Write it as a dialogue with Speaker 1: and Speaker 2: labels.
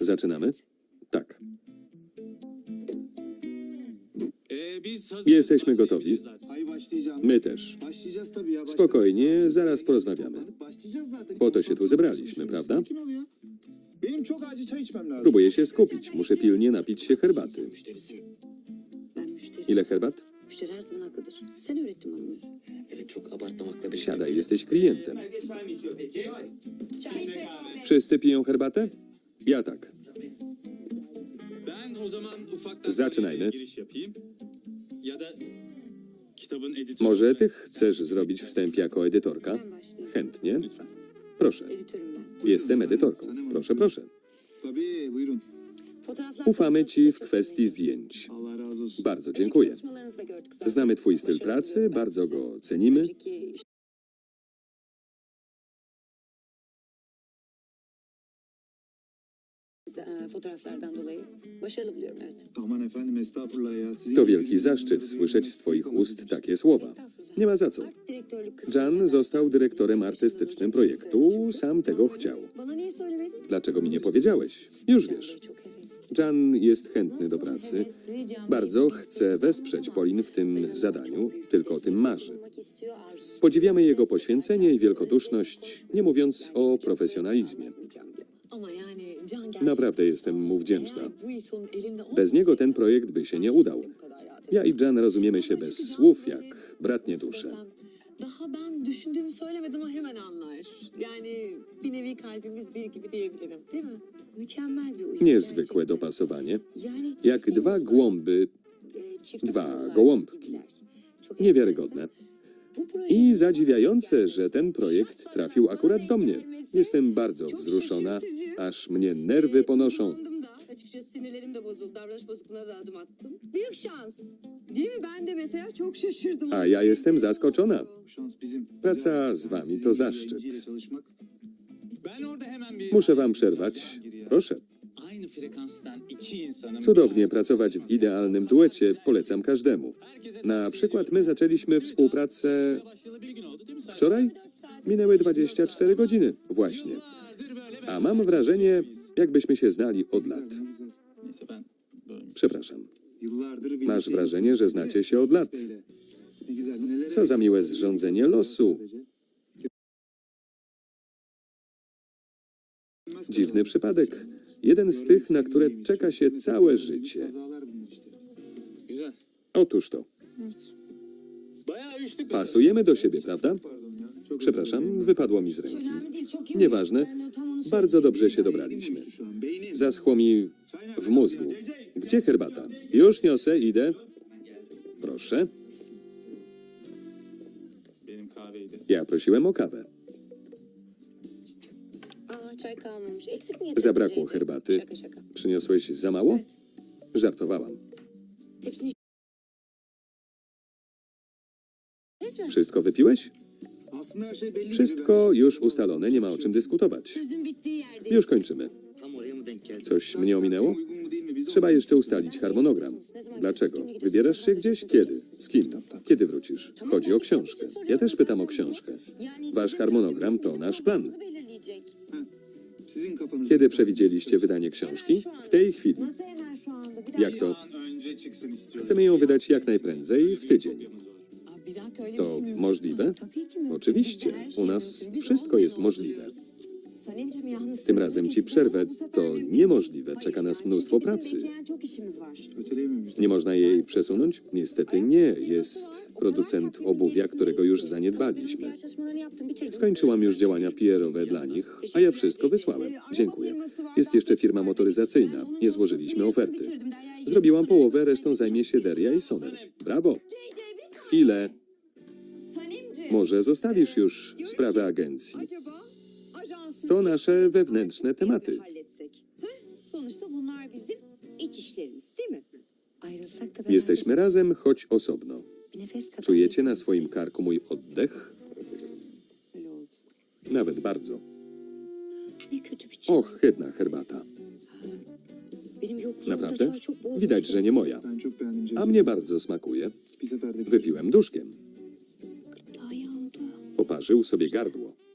Speaker 1: Zaczynamy? Tak. Jesteśmy gotowi. My też. Spokojnie, zaraz porozmawiamy. Po to się tu zebraliśmy, prawda? Próbuję się skupić. Muszę pilnie napić się herbaty. Ile herbat?
Speaker 2: Müşteri.
Speaker 1: Siadaj, jesteś klientem. Wszyscy piją herbatę? Ja tak. Zaczynajmy.
Speaker 3: Ya.
Speaker 1: Może ty chcesz zrobić wstęp jako edytorka? Chętnie. Proszę. Jestem edytorką. Proszę, proszę. Ufamy ci w kwestii zdjęć. Bardzo dziękuję. Znamy twój styl pracy, bardzo go cenimy.
Speaker 2: Fotoğraflardan dolayı başarılı buluyorum evet.
Speaker 4: Aman efendim estağfurullah ya. Sizin
Speaker 1: To wielki zaszczyt słyszeć z twoich ust takie słowa. Nie ma za co.
Speaker 2: Art direktörlük kısmı-
Speaker 1: Jan został dyrektorem artystycznym projektu, sam tego chciał.
Speaker 2: Bana niye söylemedin?
Speaker 1: Dlaczego mi nie powiedziałeś? Już wiesz.
Speaker 2: Çok.
Speaker 1: Jan jest chętny do pracy. Bardzo chce wesprzeć Polin w tym zadaniu, tylko o tym marzy. Podziwiamy jego poświęcenie i wielkoduszność, nie mówiąc o profesjonalizmie.
Speaker 2: Ama yani
Speaker 1: Naprawdę jestem mu wdzięczna. Bez niego ten projekt by się nie udał. Ja i Jan rozumiemy się bez słów, jak bratnie dusze.
Speaker 2: Daha ben düşündüğümü söylemeden o hemen anlar. Yani bir nevi kalbimiz bir gibi diyebilirim. Değil mi? Mükemmel bir uyum.
Speaker 1: Niezwykłe dopasowanie. Jak dwa głąby,
Speaker 2: e,
Speaker 1: dwa gołąbki. niewiarygodne. I zadziwiające, że ten projekt trafił akurat do mnie. Jestem bardzo wzruszona, aż mnie nerwy ponoszą. A ja jestem zaskoczona. Praca z wami to zaszczyt. Muszę wam przerwać. Proszę. Cudownie pracować w idealnym duecie, polecam każdemu. Na przykład my zaczęliśmy współpracę wczoraj. Minęły 24 godziny. Właśnie. A mam wrażenie, jakbyśmy się znali od lat. Przepraszam. Masz wrażenie, że znacie się od lat. Co za miłe zrządzenie losu. Dziwny przypadek. Jeden z tych, na które czeka się całe życie. Otóż to. Pasujemy do siebie, prawda? Przepraszam, wypadło mi z ręki. Nieważne. Bardzo dobrze się dobraliśmy. Zaschło mi w mózgu. Gdzie herbata? Już niosę, idę. Proszę. Ja prosiłem o kawę. Zabrakło herbaty. Przyniosłeś za mało? Żartowałam. Wszystko wypiłeś? Wszystko już ustalone, nie ma o czym dyskutować. Już kończymy. Coś mnie ominęło? Trzeba jeszcze ustalić harmonogram. Dlaczego? Wybierasz się gdzieś? Kiedy? Z kim? Kiedy wrócisz? Chodzi o książkę. Ja też pytam o książkę. Wasz harmonogram to nasz plan. Kiedy przewidzieliście wydanie książki? W tej chwili. Jak to? Chcemy ją wydać jak najprędzej, w tydzień. To możliwe? Oczywiście. U nas wszystko jest możliwe. Tym razem ci przerwę. To niemożliwe. Czeka nas mnóstwo pracy. Nie można jej przesunąć? Niestety nie. Jest producent obuwia, którego już zaniedbaliśmy. Skończyłam już działania PR-owe dla nich, a ja wszystko wysłałem. Dziękuję. Jest jeszcze firma motoryzacyjna. Nie złożyliśmy oferty. Zrobiłam połowę, resztą zajmie się Deria i Soner. Brawo. Chwilę. Może zostawisz już sprawę agencji. To nasze wewnętrzne tematy. Jesteśmy razem, choć osobno. Czujecie na swoim karku mój oddech? Nawet bardzo.
Speaker 2: Çift.
Speaker 1: Ohydna herbata. Naprawdę? Widać, że nie moja. A mnie bardzo smakuje. Wypiłem duszkiem. Poparzył sobie gardło.